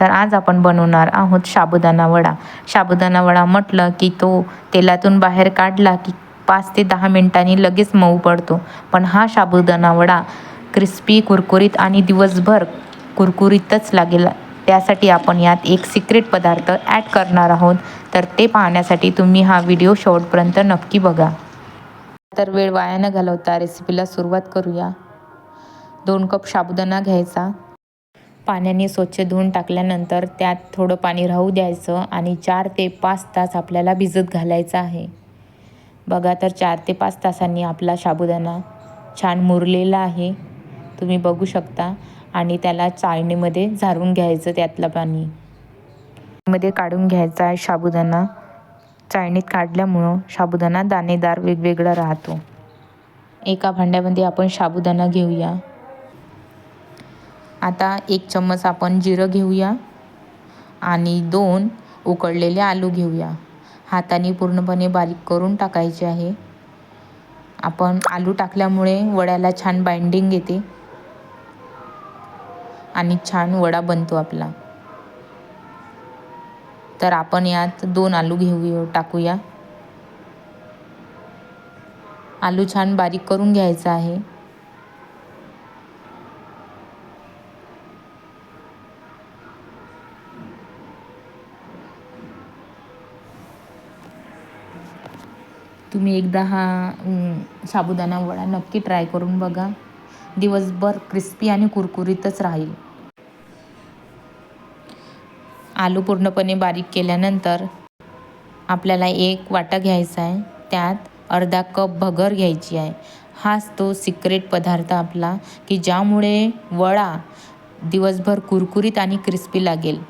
तर आज आपण बनवणार आहोत साबुदाणा वडा. साबुदाणा वडा म्हटलं की तो तेलातून बाहेर काढला की पाच ते दहा मिनिटांनी लगेच मऊ पडतो. पण हा साबुदाणा वडा क्रिस्पी कुरकुरीत आणि दिवसभर कुरकुरीतच लागेल. त्यासाठी आपण यात एक सिक्रेट पदार्थ ॲड करणार आहोत. तर ते पाहण्यासाठी तुम्ही हा व्हिडिओ शेवटपर्यंत नक्की बघा. तर वेळ वाया न घालवता रेसिपीला सुरुवात करूया. दोन कप साबुदाणा घ्यायचा. पाण्याने स्वच्छ धुवून टाकल्यानंतर त्यात थोडं पाणी राहू द्यायचं आणि चार ते पाच तास आपल्याला भिजत घालायचं आहे. बघा तर चार ते पाच तासांनी आपला साबुदाणा छान मुरलेला आहे. तुम्ही बघू शकता आणि त्याला चाळणीमध्ये झारून घ्यायचं त्यातलं पाणी. मध्ये काढून घ्यायचा आहे साबुदाणा. चाळणीत काढल्यामुळं साबुदाणा दाणेदार वेगवेगळा राहतो. एका भांड्यामध्ये आपण साबुदाणा घेऊया. आता एक चम्मच आपण जिरं घेऊया आणि दोन उकडलेले आलू घेऊया. हाताने पूर्णपणे बारीक करून टाकायचे आहे. आपण आलू टाकल्यामुळे वड्याला छान बाइंडिंग येते. आणि छान वडा बनतो आपला. तर आपण यात दोन आलू घेऊ टाकूया. आलू छान बारीक करून घ्यायचा आहे. तुम्ही एकदा हा साबुदाणा वडा नक्की ट्राय करून बघा. दिवसभर क्रिस्पी आणि कुरकुरीतच राहील. आलू पूर्णपणे बारीक केल्यानंतर आपल्याला एक वाटा घ्यायचा आहे. त्यात अर्धा कप भगर घ्यायची आहे. हाच तो सिक्रेट पदार्थ आपला की ज्यामुळे वडा दिवसभर कुरकुरीत आणि क्रिस्पी लागेल.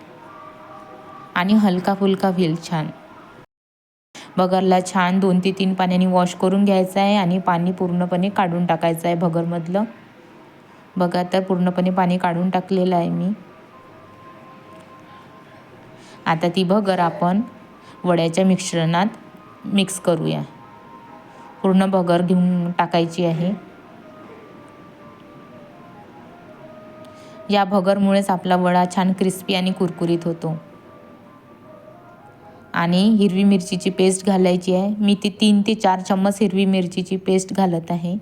आणि हलका फुलका होईल छान. भगरला छान दोन ते तीन पाण्याने वॉश करून घ्यायचं आहे आणि पाणी पूर्णपणे काढून टाकायचं आहे भगरमधलं. बघा तर पूर्णपणे पाणी काढून टाकलेलं आहे मी. आता ती भगर आपण वड्याच्या मिश्रणात मिक्स करूया. पूर्ण भगर घेऊन टाकायची आहे. या भगरमुळेच आपला वडा छान क्रिस्पी आणि कुरकुरीत होतो. आणि हिरवी मिरचीची पेस्ट घालायची आहे. मी ती तीन ते चार चम्मच हिरवी मिरचीची पेस्ट घालत आहे.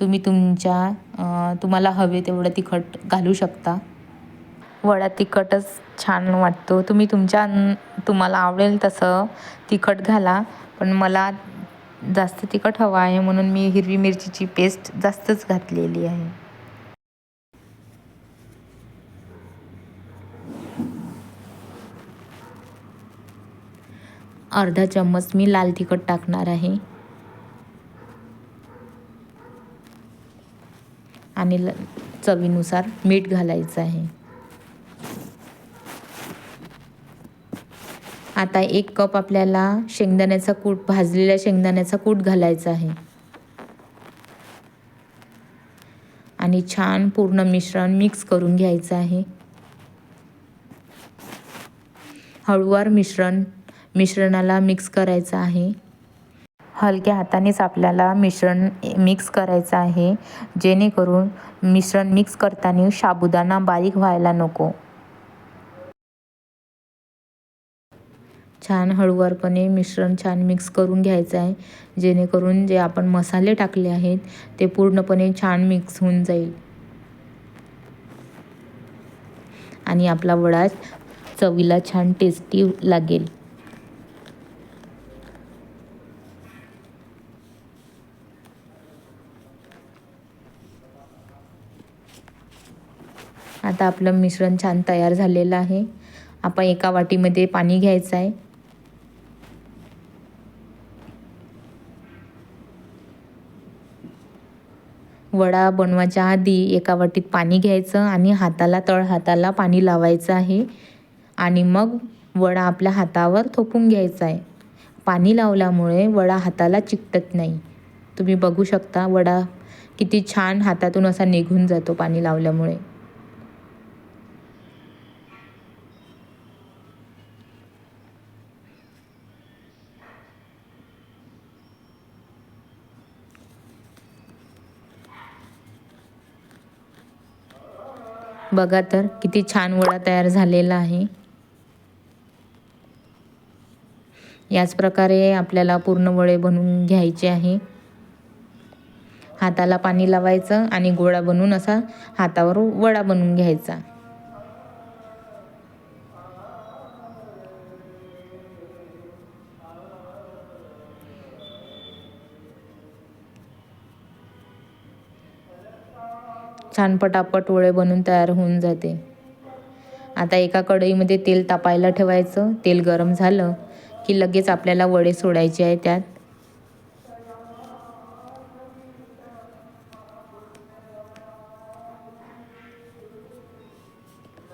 तुम्ही तुमच्या तुम्हाला हवे तेवढं तिखट घालू शकता. वडा तिखटच छान वाटतो. तुम्ही तुमच्या तुम्हाला आवडेल तसं तिखट घाला. पण मला जास्त तिखट हवं आहे म्हणून मी हिरवी मिरचीची पेस्ट जास्तच घातलेली आहे. अर्धा चम्मच मी लाल तिखट टाकणार आहे. आणि चवीनुसार मीठ घालायचं आहे. आता एक कप आपल्याला शेंगदाण्याचा कूट भाजलेल्या शेंगदाण्याचा कूट घालायचा आहे. आणि छान पूर्ण मिश्रण मिक्स करून घ्यायचं आहे. हळूवार मिश्रण मिश्रणाला मिक्स करायचं आहे. हलक्या हातानेच आपल्याला मिश्रण मिक्स करायचं आहे. जेणेकरून मिश्रण मिक्स करताना साबुदाणा बारीक व्हायला नको. छान हळूवारपणे मिश्रण छान मिक्स करून घ्यायचं आहे. जेणेकरून जे आपण मसाले टाकले आहेत ते पूर्णपणे छान मिक्स होऊन जाईल. आणि आपला वडा चवीला छान टेस्टी लागेल. आता आपलं मिश्रण छान तयार झालेलं आहे. आपण एका वाटीमध्ये पाणी घ्यायचं आहे. वडा बनवायच्या आधी एका वाटीत पाणी घ्यायचं आणि हाताला तळ हाताला पाणी लावायचं आहे. आणि मग वडा आपल्या हातावर थोपून घ्यायचा आहे. पाणी लावल्यामुळे वडा हाताला चिकटत नाही. तुम्ही बघू शकता वडा किती छान हातातून असा निघून जातो पाणी लावल्यामुळे. बघा तर किती छान वडा तयार झालेला आहे. याच प्रकारे आपल्याला पूर्ण वडे बनवून घ्यायचे आहे. हाताला पाणी लावायचं आणि गोळा बनवून असा हातावर वडा बनवून घ्यायचा. छान पटापट वळे बनून तयार होऊन जाते. आता एका कढईमध्ये तेल तापायला ठेवायचं. तेल गरम झालं की लगेच आपल्याला वडे सोडायचे आहे त्यात.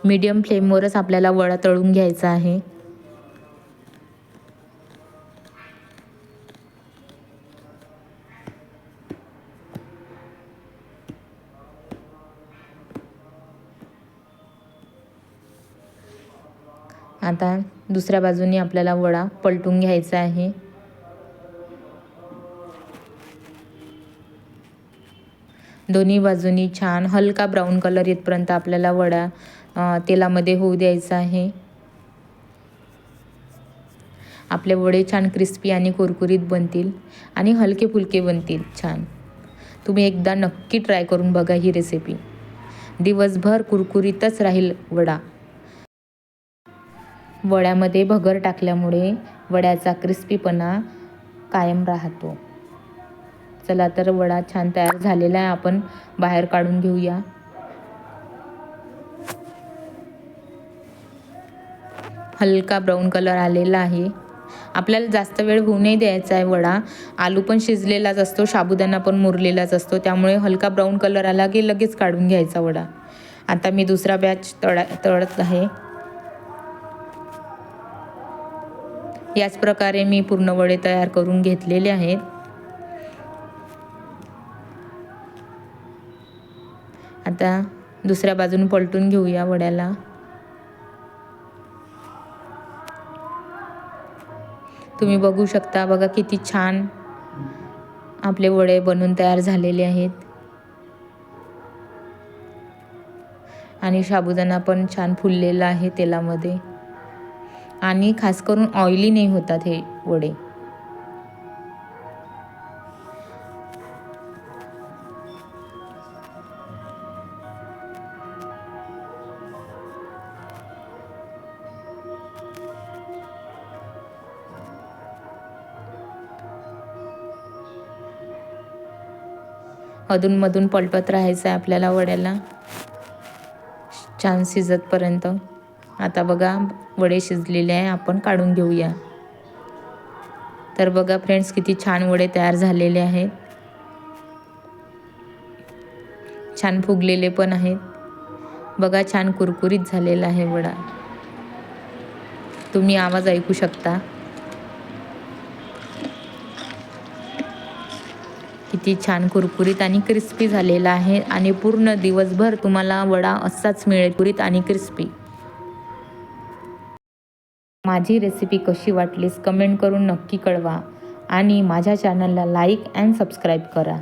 मीडियम फ्लेमवरच आपल्याला वडा तळून घ्यायचा आहे. आता दुसऱ्या बाजूने आपल्याला वडा पलटून घ्यायचा आहे. दोन्ही बाजूनी छान हलका ब्राऊन कलर येतपर्यंत आपल्याला वडा तेलामध्ये होऊ द्यायचा आहे. आपले वडे छान क्रिस्पी आणि कुरकुरीत बनतील आणि हलके फुलके बनतील छान. तुम्ही एकदा नक्की ट्राय करून बघा ही रेसिपी. दिवसभर कुरकुरीतच राहील वडा. वड्यामध्ये भगर टाकल्यामुळे वड्याचा क्रिस्पीपणा कायम राहतो. चला तर वडा छान तयार झालेला आहे. आपण बाहेर काढून घेऊया. हलका ब्राऊन कलर आलेला आहे. आपल्याला जास्त वेळ होऊ नाही द्यायचा आहे वडा. आलू पण शिजलेलाच असतो साबुदाणा पण मुरलेलाच असतो. त्यामुळे हलका ब्राऊन कलर आला की लगेच काढून घ्यायचा वडा. आता मी दुसरा बॅच तळा तळत आहे. याच प्रकारे मी पूर्ण वडे तयार करून घेतलेले आहेत. आता दुसऱ्या बाजून पलटून घेऊया वड्याला. तुम्ही बघू शकता बघा किती छान आपले वडे बनून तयार झालेले आहेत. आणि साबुदाणा पण छान फुललेला आहे तेलामध्ये. आणि खास करून ऑइली नाही होतात हे वडे. अधूनमधून पलटत राहायचं आहे आपल्याला वड्याला. छान शिजतपर्यंत. आता बघा वडे शिजलेले आहे आपण काढून घेऊया. तर बघा फ्रेंड्स किती छान वडे तयार झालेले आहेत. छान फुगलेले पण आहेत. बघा छान कुरकुरीत झालेला आहे वडा. तुम्ही आवाज ऐकू शकता. किती छान कुरकुरीत आणि क्रिस्पी झालेला आहे आणि पूर्ण दिवसभर तुम्हाला वडा असाच मिळेल कुरीत आणि क्रिस्पी माझी रेसिपी कशी वाटलीस कमेंट करून नक्की कळवा. आणि माझ्या चॅनलला लाईक अँड सबस्क्राईब करा.